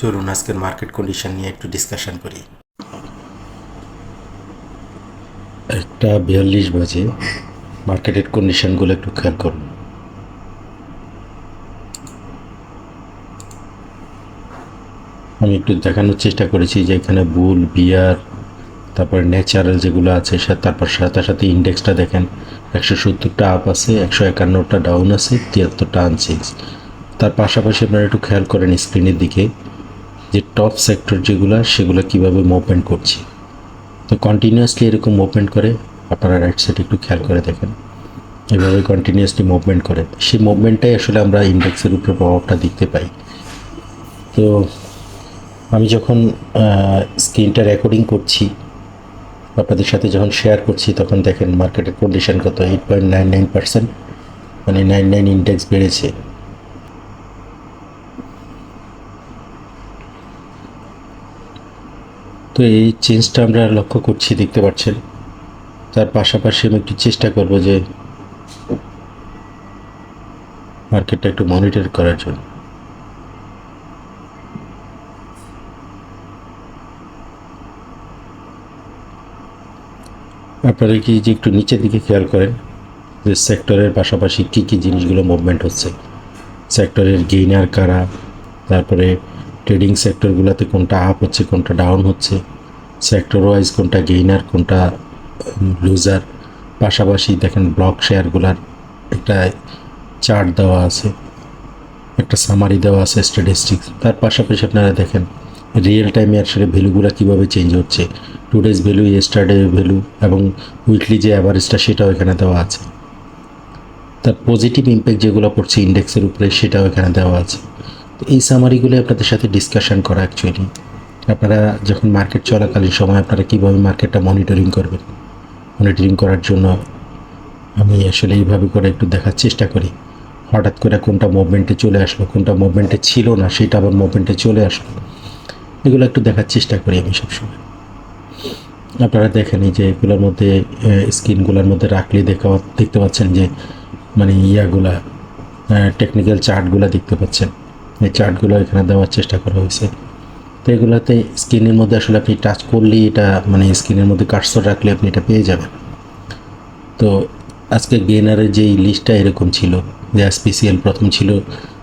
চলুন আজকের market condition নিয়ে একটু ডিসকাশন করি। একটা বিয়াল্লিশ বাজে মার্কেটের কন্ডিশনগুলো একটু খেয়াল করুন। আমি একটু দেখানোর চেষ্টা করেছি যে এখানে বুল, বিয়ার, তারপরে ন্যাচারাল যেগুলো আছে তারপর সাথে সাথে ইন্ডেক্সটা দেখেন, একশো সত্তরটা আপ আছে, একশো একান্নটা ডাউন আছে, তিয়াত্তরটা আনচেঞ্জ তার পাশাপাশি আপনারা একটু খেয়াল করেন স্ক্রিনের দিকে। যে টপ সেক্টর যেগুলো, সেগুলো কীভাবে মুভমেন্ট করছে। তো কন্টিনিউয়াসলি এরকম মুভমেন্ট করে, আপনারা রাইট সাইডে একটু খেয়াল করে দেখেন। এভাবে কন্টিনিউয়াসলি মুভমেন্ট করে। সেই মুভমেন্টটাই আসলে আমরা ইন্ডেক্সের উপরে প্রভাবটা দেখতে পাই। তো আমি যখন স্ক্রিনটা রেকর্ডিং করছি, আপনাদের সাথে যখন শেয়ার করছি, তখন দেখেন মার্কেটের কন্ডিশন কত? Eight point nine nine percent মানে নাইন নাইন ইন্ডেক্স বেড়েছে। তো এই চেঞ্জটা আমরা লক্ষ্য করছি, দেখতে পাচ্ছেন? তার পাশাপাশি আমি একটু চেষ্টা করব যে মার্কেটটা একটু মনিটর করার জন্য। আপনারা কি যে একটু নিচের দিকে খেয়াল করেন যে সেক্টরের পাশাপাশি কী কী জিনিসগুলো মুভমেন্ট হচ্ছে? সেক্টরের গেইনার কারা? তারপরে ট্রেডিং সেক্টরগুলোতে কোনটা আপ হচ্ছে, কোনটা ডাউন হচ্ছে সেক্টর ওয়াইজ কোনটা গেইনার কোনটা লুজার পাশাপাশি দেখেন ব্লক শেয়ারগুলার একটা চার্ট দেওয়া আছে, একটা সামারি দেওয়া আছে স্ট্যাটিস্টিক্স তার পাশাপাশি আপনারা দেখেন রিয়েল টাইমে আসলে ভ্যালুগুলো কীভাবে চেঞ্জ হচ্ছে two days value yesterday value এবং উইকলি যে অ্যাভারেজটা সেটাও এখানে দেওয়া আছে। তার পজিটিভ ইম্প্যাক্ট যেগুলো পড়ছে ইন্ডেক্সের উপরে সেটাও এখানে দেওয়া আছে। তো এই সামারিগুলো আপনাদের সাথে ডিসকাশন করা অ্যাকচুয়ালি আপনারা যখন মার্কেট চলাকালীন সময় আপনারা কীভাবে মার্কেটটা মনিটরিং করবেন? মনিটরিং করার জন্য আমি আসলে এইভাবে করে একটু দেখার চেষ্টা করি। হঠাৎ করে কোনটা মুভমেন্টে চলে আসলো, কোনটা মুভমেন্টে ছিল না, সেটা আবার মুভমেন্টে চলে আসলো। এগুলো একটু দেখার চেষ্টা করি আমি সবসময়। আপনারা দেখেন যে এগুলোর মধ্যে স্ক্রিনগুলোর মধ্যে রাখলে দেখা দেখতে পাচ্ছেন যে মানে ইয়াগুলা টেকনিক্যাল চার্টগুলো দেখতে পাচ্ছেন। এই চার্টগুলো এখানে দেওয়ার চেষ্টা করা হয়েছে। তো এগুলোতে স্ক্রিনের মধ্যে আসলে আপনি টাচ করলেই এটা মানে স্ক্রিনের মধ্যে কাটসর রাখলে আপনি এটা পেয়ে যাবেন। তো আজকে গেনারের যেই লিস্টটা এরকম ছিল, যে স্পেশিয়াল প্রথম ছিল,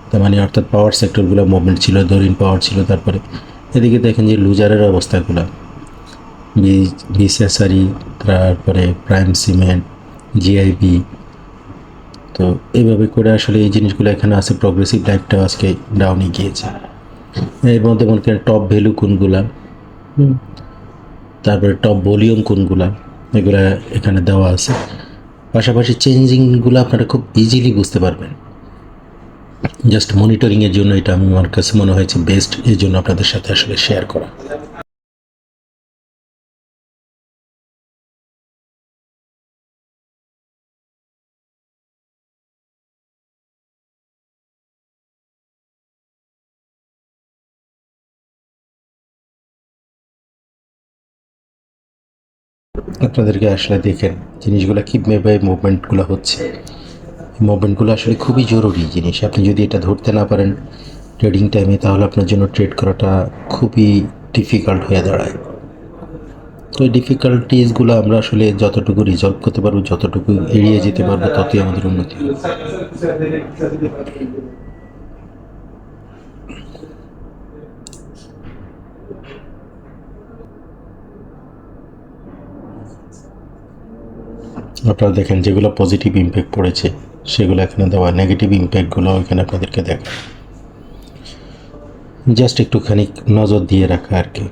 তার মানে অর্থাৎ পাওয়ার সেক্টরগুলো মুভমেন্ট ছিল দরিন পাওয়ার ছিল তারপরে। এদিকে দেখেন যে লুজারের অবস্থাগুলো। বিসিএসআরই তারপরে প্রাইম সিমেন্ট জিআইবি তো এইভাবে করে আসলে এই জিনিসগুলো এখানে আছে প্রগ্রেসিভ লাইফটাও আজকে ডাউনে গিয়েছে। এর মধ্যে মনে করেন টপ ভ্যালু কোনগুলা? তারপরে টপ ভলিউম কোনগুলা? এগুলা এখানে দেওয়া আছে। পাশাপাশি চেঞ্জিংগুলো আপনারা খুব ইজিলি বুঝতে পারবেন। জাস্ট মনিটরিংয়ের জন্য এটা আমি আমার কাছে মনে হয়েছে বেস্ট এই জন্য আপনাদের সাথে আসলে শেয়ার করা। আপনাদেরকে আসলে দেখেন জিনিসগুলো কীভাবে মুভমেন্টগুলো হচ্ছে। মুভমেন্টগুলো আসলে খুবই জরুরি জিনিস। আপনি যদি এটা ধরতে না পারেন ট্রেডিং টাইমে, তাহলে আপনার জন্য ট্রেড করাটা খুবই ডিফিকাল্ট হয়ে দাঁড়ায়। তো এই ডিফিকাল্টিসগুলো আমরা আসলে যতটুকু রিজলভ করতে পারব, যতটুকু এড়িয়ে যেতে পারব, ততই আমাদের উন্নতি আপনারা দেখেন যেগুলো পজিটিভ ইম্প্যাক্ট পড়েছে, সেগুলো এখানে দেওয়া নেগেটিভ ইম্প্যাক্টগুলো এখানে আপনাদেরকে দেখা জাস্ট একটুখানি নজর দিয়ে রাখা আর কি।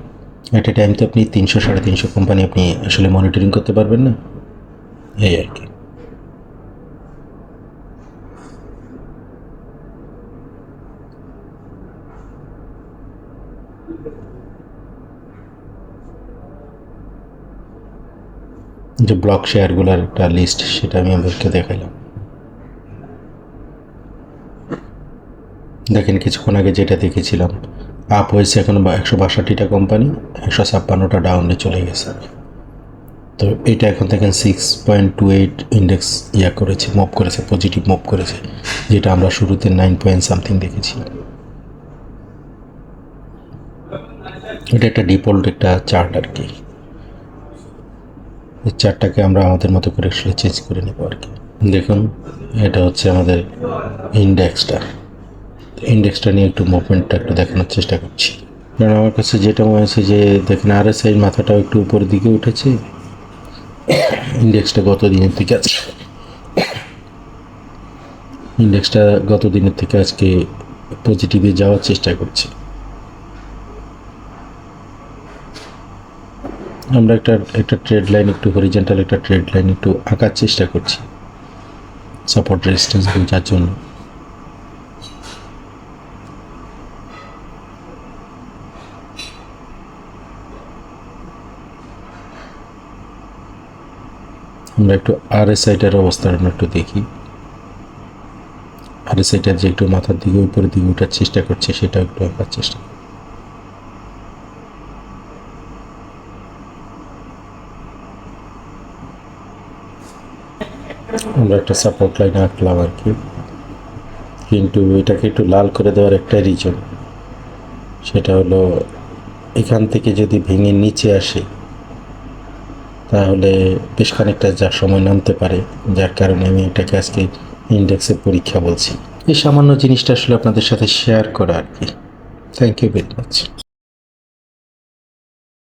অ্যাট এ টাইম তো আপনি তিনশো, সাড়ে তিনশো কোম্পানি আপনি আসলে মনিটরিং করতে পারবেন না? এই আর কি। যে ব্লক শেয়ারগুলোর একটা লিস্ট সেটা আমি আপনাদেরকে দেখালাম দেখেন, কিছুক্ষণ আগে যেটা দেখেছিলাম আপ হয়েছে এখন একশো বাষট্টিটা কোম্পানি একশো ছাপ্পান্নটা ডাউনে চলে গেছে। তো এটা এখন দেখেন six point two eight index ইয়া করেছে মুভ করেছে পজিটিভ মুভ করেছে, যেটা আমরা শুরুতে নাইন পয়েন্ট সামথিং দেখেছি এটা একটা ডিফল্ট একটা চার্ট আর কি। এই চার্টটাকে আমরা আমাদের মতো করে আসলে চেঞ্জ করে নেব আর কি। দেখুন, এটা হচ্ছে আমাদের ইন্ডেক্সটা ইন্ডেক্সটা নিয়ে একটু মুভমেন্টটা একটু দেখানোর চেষ্টা করছি। কারণ আমার কাছে যেটা মনে হয়েছে যে, দেখেন আর এস আইয়ের মাথাটাও একটু উপরের দিকে উঠেছে। ইন্ডেক্সটা গত দিনের থেকে আজকে ইন্ডেক্সটা গত দিনের থেকে আজকে পজিটিভে যাওয়ার চেষ্টা করছে। আমরা একটা একটা ট্রেড লাইন একটু হরিজেন্টাল একটা ট্রেড লাইন একটু আঁকার চেষ্টা করছি। সাপোর্ট রেজিস্ট্যান্স বোঝার জন্য। আমরা একটু আর এস আইটার অবস্থাটা একটু দেখি। আর এস আইটার যে একটু মাথার দিকে, উপরের দিকে ওঠার চেষ্টা করছে সেটা একটু আঁকার চেষ্টা আমরা একটা সাপোর্ট লাইন আঁকলাম আর কি। কিন্তু এটাকে একটু লাল করে দেওয়ার একটা রিজন সেটা হলো এখান থেকে যদি ভেঙে নিচে আসে, তাহলে বেশ খানিকটা যা সময় নামতে পারে, যার কারণে আমি এটাকে আজকে ইন্ডেক্সের পরীক্ষা বলছি। এই সামান্য জিনিসটা আসলে আপনাদের সাথে শেয়ার করা আর কি। Thank you very much